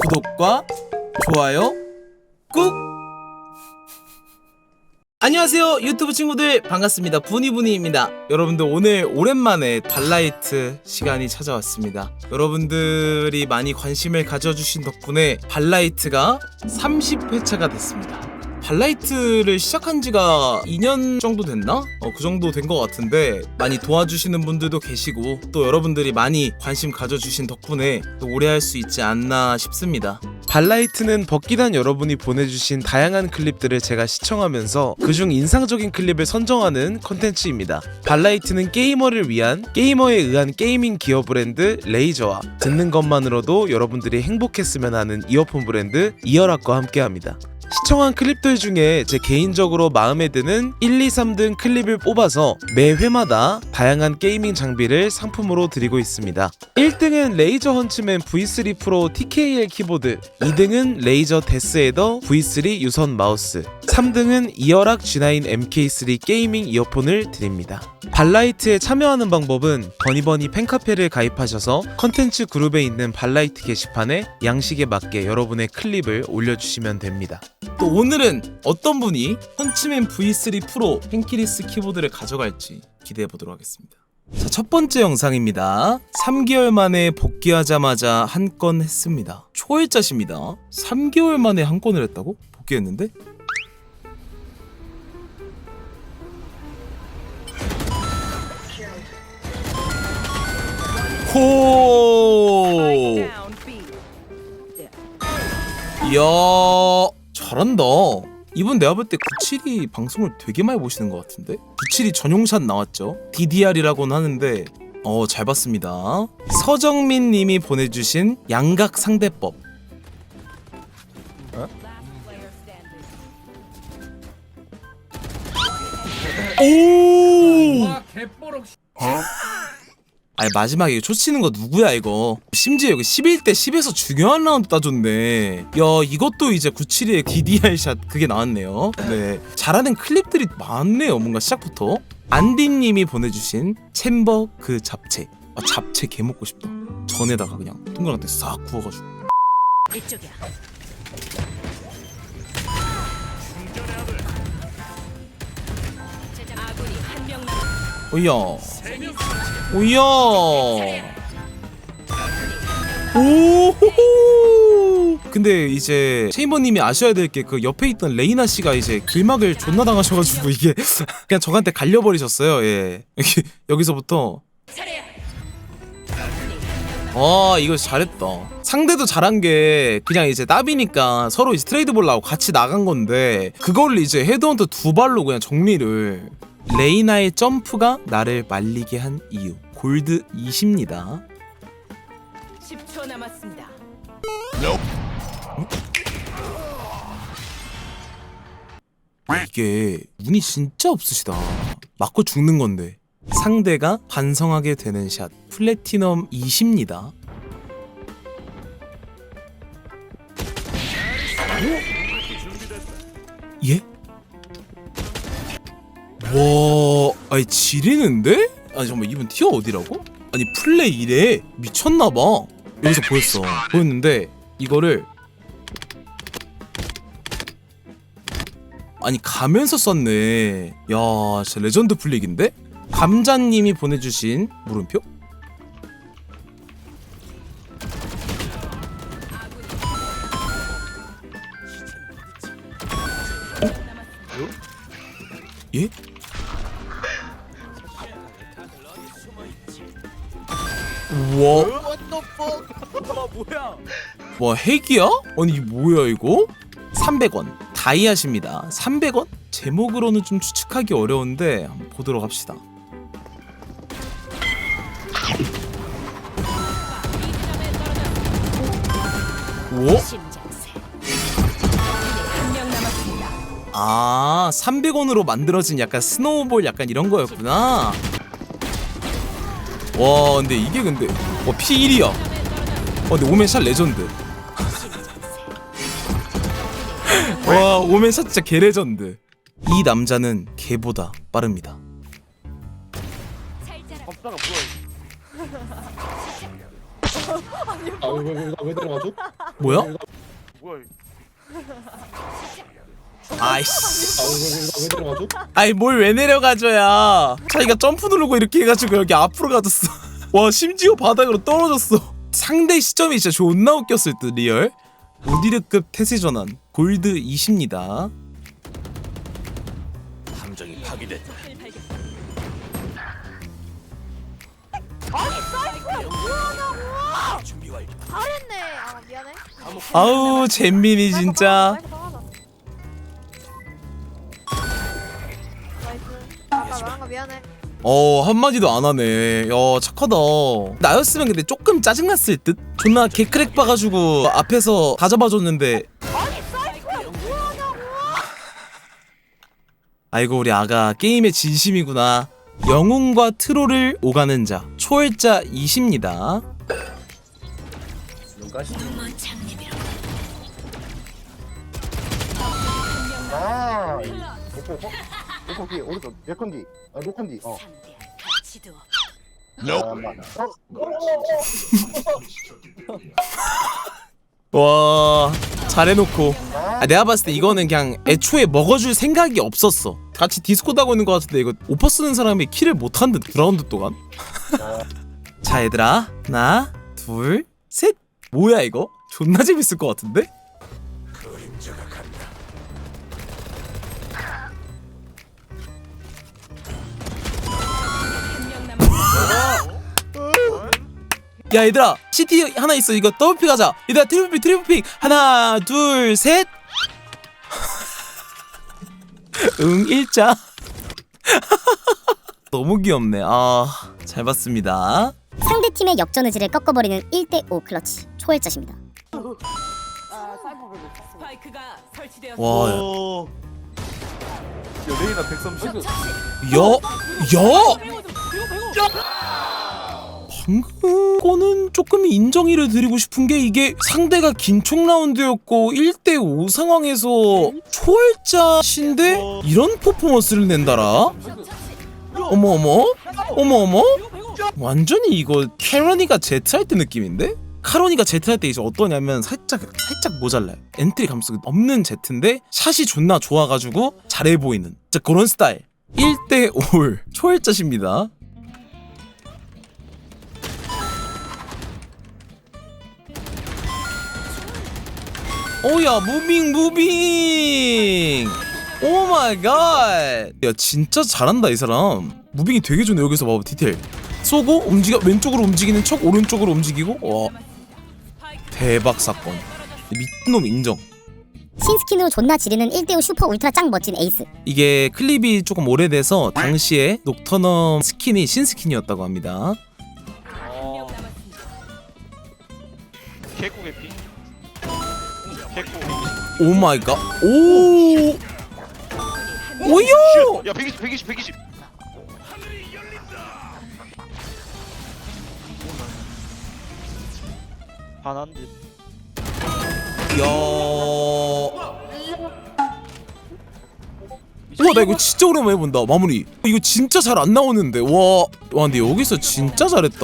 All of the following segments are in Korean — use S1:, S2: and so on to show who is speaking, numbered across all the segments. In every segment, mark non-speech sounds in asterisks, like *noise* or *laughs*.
S1: 구독과 좋아요 꾹! 안녕하세요 유튜브 친구들. 반갑습니다. 부니부니입니다. 여러분들 오늘 오랜만에 발라이트 시간이 찾아왔습니다. 여러분들이 많이 관심을 가져주신 덕분에 발라이트가 30회차가 됐습니다 발라이트를 시작한 지가 2년 정도 됐나? 어, 그 정도 된 것 같은데 많이 도와주시는 분들도 계시고 또 여러분들이 많이 관심 가져주신 덕분에 또 오래 할 수 있지 않나 싶습니다.
S2: 발라이트는 벗기단 여러분이 보내주신 다양한 클립들을 제가 시청하면서 그중 인상적인 클립을 선정하는 컨텐츠입니다. 발라이트는 게이머를 위한 게이머에 의한 게이밍 기어 브랜드 레이저와 듣는 것만으로도 여러분들이 행복했으면 하는 이어폰 브랜드 이어락과 함께합니다. 시청한 클립들 중에 제 개인적으로 마음에 드는 1, 2, 3등 클립을 뽑아서 매 회마다 다양한 게이밍 장비를 상품으로 드리고 있습니다. 1등은 레이저 헌츠맨 V3 프로 TKL 키보드, 2등은 레이저 데스에더 V3 유선 마우스, 3등은 이어락 G9 MK3 게이밍 이어폰을 드립니다. 발라이트에 참여하는 방법은 버니버니 팬카페를 가입하셔서 컨텐츠 그룹에 있는 발라이트 게시판에 양식에 맞게 여러분의 클립을 올려주시면 됩니다.
S1: 또 오늘은 어떤 분이 펀치맨 V3 프로 펜키리스 키보드를 가져갈지 기대해 보도록 하겠습니다. 자, 첫 번째 영상입니다. 3개월 만에 복귀하자마자 한 건 했습니다. 초일자십니다. 3개월 만에 한 건을 했다고? 복귀했는데? 호! 이야 잘한다. 이분 내가 볼 때 97이 방송을 되게 많이 보시는 것 같은데? 97이 전용샷 나왔죠? DDR이라고는 하는데 어 잘 봤습니다. 서정민 님이 보내주신 양각 상대법. 오 아니 마지막에 이거 초치는 거 누구야 이거? 심지어 여기 11대 10에서 중요한 라운드 따줬네. 야 이것도 이제 972의 DDR 샷 그게 나왔네요. 네. 잘하는 클립들이 많네요 뭔가 시작부터. 안디님이 보내주신 챔버 그 잡채. 아 잡채 개 먹고 싶다. 전에다가 그냥 동그랗게 싹 구워가지고.
S3: 이쪽이야. 남.
S1: 오야 오야 오 근데 이제 체인버님이 아셔야 될 게 그 옆에 있던 레이나 씨가 이제 길막을 존나 당하셔가지고 이게 *laughs* 그냥 저한테 갈려버리셨어요. 예. 여기 여기서부터. 아 이거 잘했다. 상대도 잘한 게 그냥 이제 나비니까 서로 이제 트레이드 볼라고 같이 나간 건데 그걸 이제 헤드헌터 두 발로 그냥 정리를 레이나의 점프가 나를 말리게 한 이유 골드 20입니다.
S3: 10초 남았습니다.
S1: 이게 운이 진짜 없으시다. 맞고 죽는 건데. 상대가 반성하게 되는 샷 플래티넘 20입니다. 예? 와, 아니 지리는데? 아니 잠깐만 이분 티어 어디라고? 아니 플레이 이래 미쳤나봐 여기서 보였어 보였는데 이거를 아니 가면서 썼네 야 진짜 레전드 플릭인데? 감자님이 보내주신 물음표? 와 핵이야? 아니 이게 뭐야 이거? 300원 다이아십니다 300원? 제목으로는 좀 추측하기 어려운데 한번 보도록 합시다 오? 아 300원으로 만들어진 약간 스노우볼 약간 이런 거였구나 와 근데 이게 근데 와 P1이야 와 근데 오멘샷 레전드 와 오멘샷 진짜 개 레전드 이 남자는 개보다 빠릅니다.
S4: 법사가 뭐야?
S5: 아
S4: 왜왜 왜 들어가죠?
S1: 뭐야?
S5: 뭐야?
S1: 아이씨.
S4: 아왜왜 들어가죠?
S1: 아이 뭘 왜 내려가줘야 자기가 점프 누르고 이렇게 해가지고 여기 앞으로 가졌어 *laughs* 와 심지어 바닥으로 떨어졌어 상대 시점이 진짜 존나 웃겼을 듯 리얼 오디르급 태세 전환 골드 20입니다.
S5: 함정이 파괴됐다.
S6: 아니 사이코야 뭐하냐고
S5: 준비 완료.
S6: 잘했네. 아 미안해.
S1: 아우 잼민이 진짜.
S6: 사이코. 나이스. 아까 말한 거 미안해
S1: 어 한마디도 안 하네. 야 착하다. 나였으면 근데 조금 짜증났을 듯? 존나 개크랙 봐가지고 앞에서 다 잡아줬는데.
S6: 뭐하냐고
S1: 아이고 우리 아가 게임의 진심이구나. 영웅과 트롤을 오가는 자 초월자 20입니다.
S4: 아 오퍼 오퍼 오퍼 뒤에 오른쪽 예컨디. 아 로컨디. 어.
S3: 가치도
S4: 잠깐만 어.
S1: 와 잘해놓고. 아, 내가 봤을 때 이거는 그냥 애초에 먹어줄 생각이 없었어. 같이 디스코드 하고 있는 것 같은데 이거 오퍼 쓰는 사람이 킬을 못한 듯 그라운드 동안. 자 얘들아. 하나 둘셋. 뭐야 이거? 존나 재밌을 것 같은데 야 얘들아 CT 하나 있어 이거 더블픽 하자 얘들아 트리플픽 트리플픽 하나 둘셋 *laughs* 응 일자 *laughs* 너무 귀엽네 아잘 봤습니다
S7: 상대팀의 역전 의지를 꺾어버리는 1대5 클러치 초월자십니다.
S3: 스파이크가 설치되었습니다.
S1: 와
S5: 오. 야 레이나 130.
S1: 야! 야! 방 금 거는 조금 인정이를 드리고 싶은 게 이게 상대가 긴총 라운드였고 1대5 상황에서 초월자신데 이런 퍼포먼스를 낸다라? 어머 어머? 어머 어머? 완전히 이거 캐러니가 제트 할 때 느낌인데? 카로니가 제트 할 때 이제 어떠냐면 살짝 살짝 모자라요. 엔트리 감수가 없는 제트인데 샷이 존나 좋아가지고 잘해 보이는 진짜 그런 스타일. 1대 5 초월자십니다. 오야 무빙 무빙. 오 마이 갓야 진짜 잘한다 이 사람. 무빙이 되게 좋네 여기서 봐봐 디테일. 쏘고 움직여 왼쪽으로 움직이는 척 오른쪽으로 움직이고. 와. 대박 사건. 미친놈 인정.
S7: 신스킨으로 존나 지르는 1대5 슈퍼 울트라 짱 멋진 에이스.
S1: 이게 클립이 조금 오래돼서 당시에 녹터넘 스킨이 신스킨이었다고 합니다.
S3: 한명 남았습니다.
S5: 개꿀의 피. 개꿀.
S1: 오 마이 갓 오 오요
S5: 야 120, 120, 120. 반한 듯.
S1: 야. 우와 나 이거 진짜 오랜만에 본다 마무리 이거 진짜 잘 안 나오는데 와, 와 근데 여기서 진짜 잘했다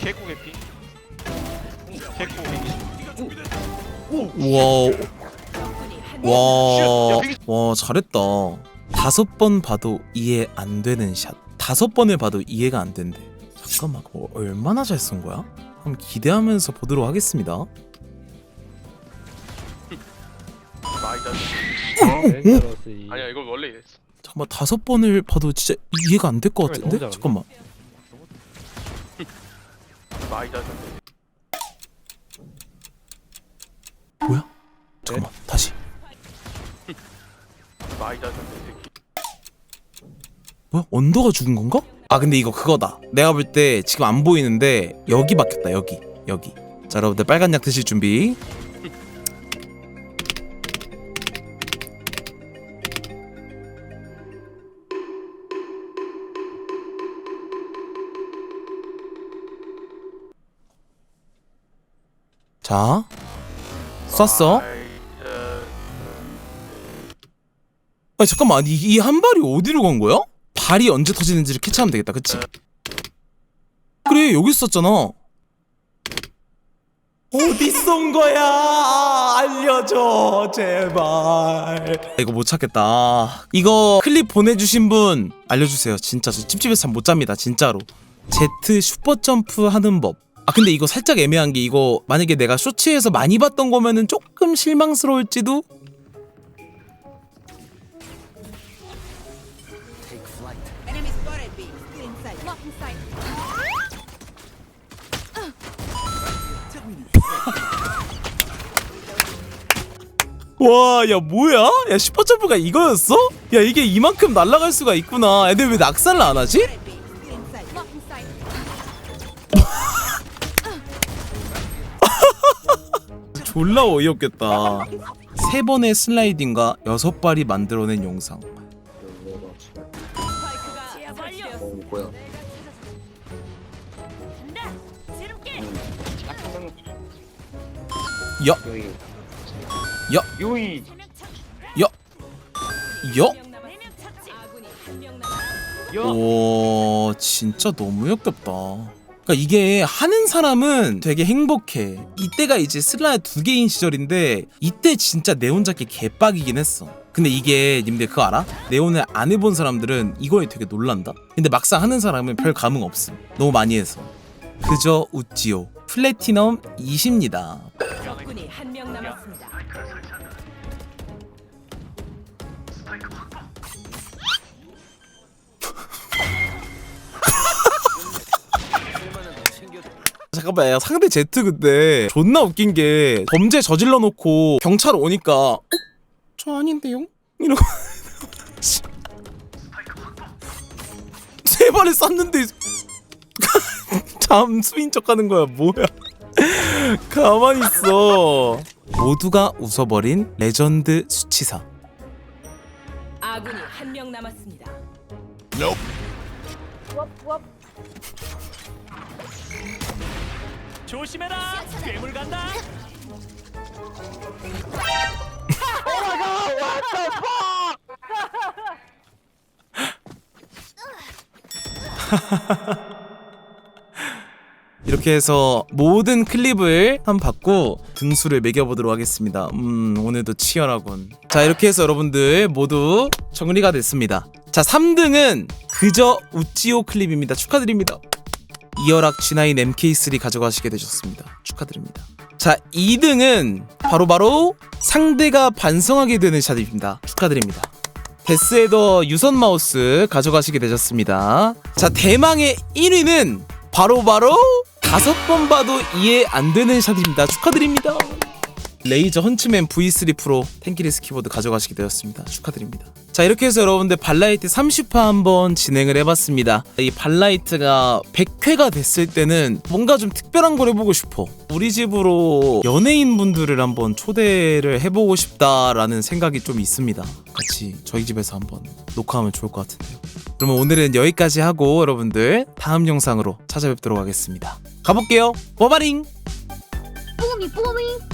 S5: 개꿀의 피. 개꿀.
S1: 우와 와, 와 잘했다 다섯 번 봐도 이해 안 되는 샷 다섯 번을 봐도 이해가 안 된대 잠깐만 그거 얼마나 잘 쓴 거야? 한번 기대하면서 보도록 하겠습니다
S5: 마이다. 아니야 이거 원래 이랬어.
S1: 잠깐만 다섯 번을 봐도 진짜 이해가 안 될 것 같은데? 잠깐만. *laughs* 뭐야? 잠깐만 다시
S5: 마이다.
S1: 뭐야? 언더가 죽은 건가? 아 근데 이거 그거다 내가 볼 때 지금 안 보이는데 여기 박혔다 여기 여기 자 여러분들 빨간 약 드실 준비 자 쐈어 아니 잠깐만 이 한 발이 어디로 간 거야? 발이 언제 터지는지를 캐치하면 되겠다 그치? 그래 여기 있었잖아 어디 쏜 거야? 알려줘 제발. 이거 못 찾겠다. 이거 클립 보내주신 분 알려주세요. 진짜 저 찝찝해서 잠 못 잡니다. 진짜로. Z 슈퍼 점프 하는 법. 아 근데 이거 살짝 애매한 게 이거 만약에 내가 쇼츠에서 많이 봤던 거면은 조금 실망스러울지도. 와, 야 뭐야? 야 슈퍼점프가 이거였어? 야 이게 이만큼 날아갈 수가 있구나. 애들 왜 낙산을 안 하지? 졸라 어이없겠다. 세 번의 슬라이딩과 여섯 발이 만들어낸 영상.
S4: 여,
S1: 여.
S4: 요이.
S3: 여. 여.
S1: 와 진짜 너무 역겹다. 그러니까 이게 하는 사람은 되게 행복해. 이때가 이제 슬라야 두 개인 시절인데 이때 진짜 네온 잡기 개빡이긴 했어. 근데 이게 님들 그거 알아? 네온을 안 해본 사람들은 이거에 되게 놀란다? 근데 막상 하는 사람은 별 감흥 없음. 너무 많이 해서. 그저 웃지요. 플래티넘 20입니다 잠깐만 야 상대 제트 근데 존나 웃긴 게 범죄 저질러 놓고 경찰 오니까 어? 저 아닌데요? 이러고 *laughs* 세 발을 쐈는데 *laughs* 잠수인 척하는 거야 뭐야 *laughs* 가만히 있어 모두가 웃어버린 레전드 수치사
S3: 아군이 한 명 남았습니다.
S5: 조심해라. 괴물 간다. *laughs*
S1: 이렇게 해서 모든 클립을 한 받고 등수를 매겨보도록 하겠습니다. 음, 오늘도 치열하군. 자, 이렇게 해서 여러분들 모두 정리가 됐습니다. 자, 3등은 그저 우찌오 클립입니다. 축하드립니다. 이어락 G9 MK3 가져가시게 되셨습니다. 축하드립니다. 자, 2등은 바로 바로 상대가 반성하게 되는 샷입니다. 축하드립니다. 데스헤더 유선 마우스 가져가시게 되셨습니다. 자, 대망의 1위는 바로바로 다섯 번 봐도 이해 안 되는 샷입니다. 축하드립니다. 레이저 헌츠맨 V3 프로 탱키리스 키보드 가져가시게 되었습니다. 축하드립니다. 자 이렇게 해서 여러분들 발라이트 30화 한번 진행을 해봤습니다. 이 발라이트가 100회가 됐을 때는 뭔가 좀 특별한 걸 해보고 싶어. 우리 집으로 연예인 분들을 한번 초대를 해보고 싶다라는 생각이 좀 있습니다. 같이 저희 집에서 한번 녹화하면 좋을 것 같은데요. 그러면 오늘은 여기까지 하고 여러분들 다음 영상으로 찾아뵙도록 하겠습니다. 가볼게요. 버바링!
S7: 뽀미 뽀미